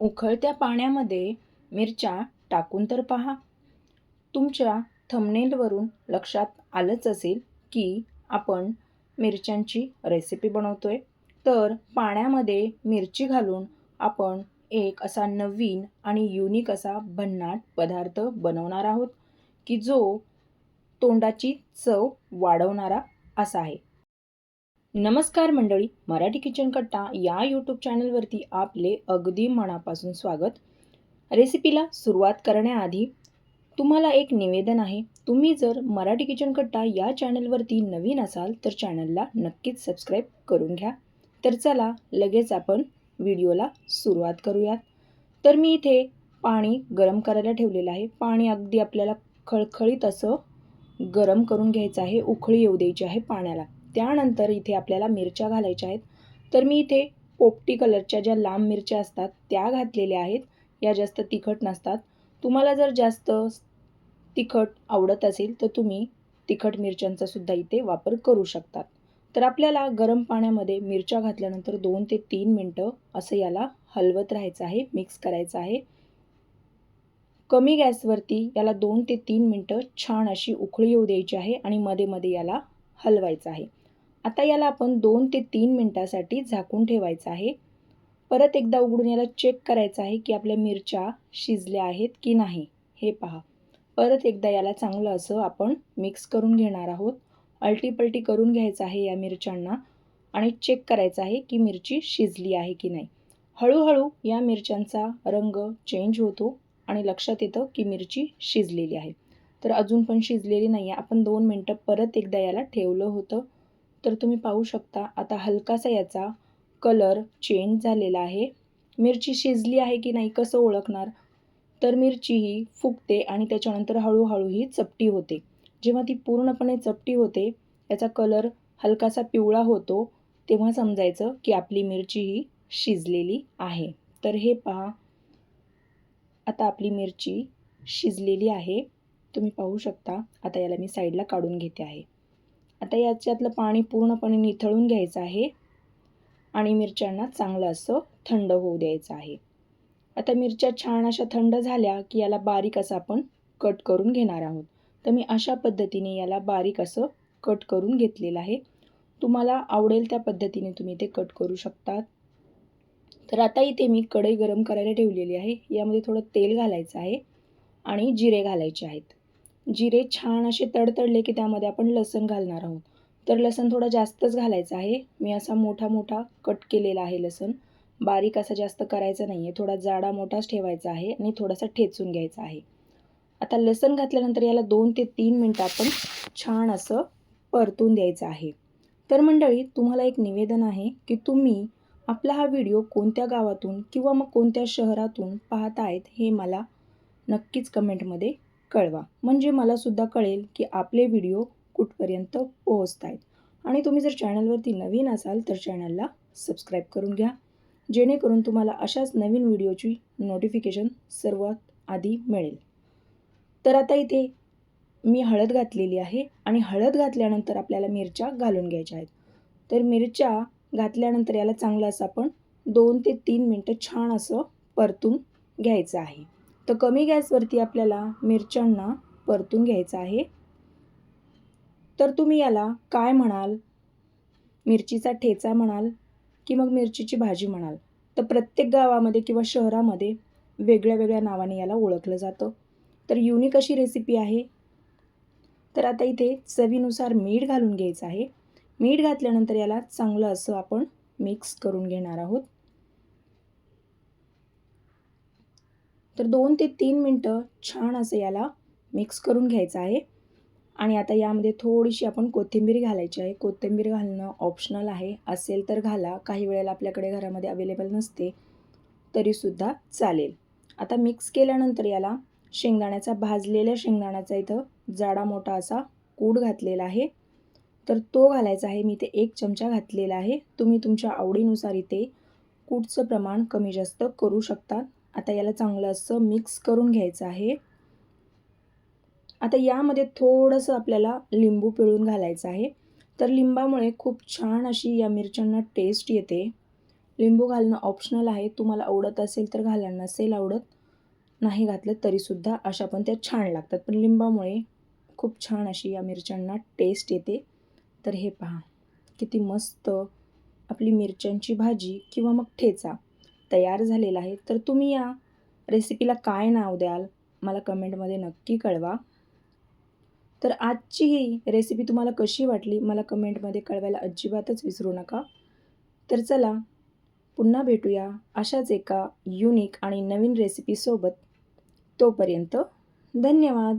उकळत्या पाण्यामध्ये मिरच्या टाकून तर पहा. तुमच्या थंबनेलवरून लक्षात आलंच असेल की आपण मिरच्यांची रेसिपी बनवतोय. तर पाण्यामध्ये मिरची घालून आपण एक असा नवीन आणि युनिक असा भन्नाट पदार्थ बनवणार आहोत की जो तोंडाची चव वाढवणारा असा आहे. नमस्कार मंडळी मराठी किचन कट्टा या यूट्यूब चॅनलवरती आपले अगदी मनापासून स्वागत. रेसिपीला सुरुवात करण्याआधी तुम्हाला एक निवेदन आहे. तुम्ही जर मराठी किचन कट्टा या चॅनलवरती नवीन असाल तर चॅनलला नक्कीच सबस्क्राईब करून घ्या. तर चला लगेच आपण व्हिडिओला सुरुवात करूयात. तर मी इथे पाणी गरम करायला ठेवलेलं आहे. पाणी अगदी आपल्याला खळखळीत असं गरम करून घ्यायचं आहे. उखळी येऊ द्यायची आहे पाण्याला. त्यानंतर इथे आपल्याला मिरच्या घालायच्या आहेत. तर मी इथे पोपटी कलरच्या ज्या लांब मिरच्या असतात त्या घातलेल्या आहेत. या जास्त तिखट नसतात. तुम्हाला जर जास्त तिखट आवडत असेल तर तुम्ही तिखट मिरच्यांचा सुद्धा इथे वापर करू शकतात. तर आपल्याला गरम पाण्यामध्ये मिरच्या घातल्यानंतर दोन ते तीन मिनटं असं याला हलवत राहायचं आहे मिक्स करायचं आहे. कमी गॅसवरती याला दोन ते तीन मिनटं छान अशी उकळी येऊ द्यायची आहे आणि मध्ये मध्ये याला हलवायचं आहे. आता याला आपण दोन ते तीन मिनटासाठी झाकून ठेवायचं आहे. परत एकदा उघडून याला चेक करायचं आहे की आपल्या मिरच्या शिजल्या आहेत की नाही हे पहा. परत एकदा याला चांगलं असं आपण मिक्स करून घेणार आहोत. अल्टीपल्टी करून घ्यायचं आहे या मिरच्यांना आणि चेक करायचं आहे की मिरची शिजली आहे की नाही. हळूहळू या मिरच्यांचा रंग चेंज होतो आणि लक्षात येतं की मिरची शिजलेली आहे. तर अजून पण शिजलेली नाही आहे आपण दोन मिनटं परत एकदा याला ठेवलं होतं. तर तुम्ही पाहू शकता आता हलकासा याचा कलर चेंज झालेला आहे. मिरची शिजली आहे की नाही कसं ओळखणार? तर मिरची ही फुगते आणि त्याच्यानंतर हळूहळू ही चपटी होते. जेव्हा ती पूर्णपणे चपटी होते याचा कलर हलकासा पिवळा होतो तेव्हा समजायचं की आपली मिरची ही शिजलेली आहे. तर हे पहा. आता आपली मिरची शिजलेली आहे. तुम्ही पाहू शकता. आता याला मी साईडला काढून घेते आहे. आता याच्यातलं पाणी पूर्णपणे निथळून घ्यायचं आहे. आणि मिरच्यांना चांगलं असं थंड होऊ द्यायचं आहे. आता मिरच्या छान अशा थंड झाल्या की याला बारीक असं आपण कट करून घेणार आहोत. तर मी अशा पद्धतीने याला बारीक असं कट करून घेतलेलं आहे. तुम्हाला आवडेल त्या पद्धतीने तुम्ही ते कट करू शकतात. तर आता इथे मी कढई गरम करायला ठेवलेली आहे. यामध्ये थोडं तेल घालायचं आहे आणि जिरे घालायचे आहेत. जिरे छान असे तडतडले की त्यामध्ये आपण लसण घालणार आहोत. तर लसण थोडा जास्तच घालायचा आहे. मी असा मोठा मोठा कट केलेला आहे लसण. बारीक असा जास्त करायचा नाही आहे थोडा जाडा मोठाच ठेवायचा आहे आणि थोडासा ठेचून घ्यायचा आहे. आता लसण घातल्यानंतर याला दोन ते तीन मिनटं आपण छान असं परतून द्यायचं आहे. तर मंडळी तुम्हाला एक निवेदन आहे की तुम्ही आपला हा व्हिडिओ कोणत्या गावातून किंवा मग कोणत्या शहरातून पाहत आहेत हे मला नक्कीच कमेंटमध्ये कळवा. म्हणजे मलासुद्धा कळेल की आपले व्हिडिओ कुठपर्यंत पोहोचत आहेत आणि तुम्ही जर चॅनलवरती नवीन असाल तर चॅनलला सबस्क्राईब करून घ्या. जेणेकरून तुम्हाला अशाच नवीन व्हिडिओची नोटिफिकेशन सर्वात आधी मिळेल. तर आता इथे मी हळद घातलेली आहे आणि हळद घातल्यानंतर आपल्याला मिरच्या घालून घ्यायच्या आहेत. तर मिरच्या घातल्यानंतर याला चांगलं असं आपण दोन ते तीन मिनटं छान असं परतून घ्यायचं आहे. तर कमी गॅसवरती आपल्याला मिरच्यांना परतून घ्यायचं आहे. तर तुम्ही याला काय म्हणाल? मिरचीचा ठेचा म्हणाल की मग मिरचीची भाजी म्हणाल? तर प्रत्येक गावामध्ये किंवा शहरामध्ये वेगळ्या वेगळ्या नावाने याला ओळखलं जातं. तर युनिक अशी रेसिपी आहे. तर आता इथे चवीनुसार मीठ घालून घ्यायचं आहे. मीठ घातल्यानंतर याला चांगलं असं आपण मिक्स करून घेणार आहोत. तर दोन ते तीन मिनटं छान असं याला मिक्स करून घ्यायचं आहे. आणि आता यामध्ये थोडीशी आपण कोथिंबीर घालायची आहे. कोथिंबीर घालणं ऑप्शनल आहे. असेल तर घाला. काही वेळेला आपल्याकडे घरामध्ये अवेलेबल नसते तरीसुद्धा चालेल. आता मिक्स केल्यानंतर याला शेंगदाण्याचा भाजलेल्या शेंगदाण्याचा इथं जाडा मोठा असा कूड घातलेला आहे. तर तो घालायचा आहे. मी इथे एक चमचा घातलेला आहे. तुम्ही तुमच्या आवडीनुसार इथे कूटचं प्रमाण कमी जास्त करू शकता. आता याला चांगलं असं मिक्स करून घ्यायचं आहे. आता यामध्ये थोडंसं आपल्याला लिंबू पिळून घालायचं आहे. तर लिंबामुळे खूप छान अशी या मिरच्यांना टेस्ट येते. लिंबू घालणं ऑप्शनल आहे. तुम्हाला आवडत असेल तर घाला नसेल आवडत नाही घातलं तरीसुद्धा अशा पण त्या छान लागतात. पण लिंबामुळे खूप छान अशी या मिरच्यांना टेस्ट येते. तर हे पहा किती मस्त आपली मिरच्यांची भाजी किंवा मग ठेचा. तयार झालेला आहे तर तुम्ही या रेसिपीला काय नाव द्याल? मला कमेंटमध्ये नक्की कळवा. तर आजची ही रेसिपी तुम्हाला कशी वाटली? मला कमेंटमध्ये कळवायला अजिबातच विसरू नका. तर चला पुन्हा भेटूया अशाच एका युनिक आणि नवीन रेसिपीसोबत तोपर्यंत धन्यवाद!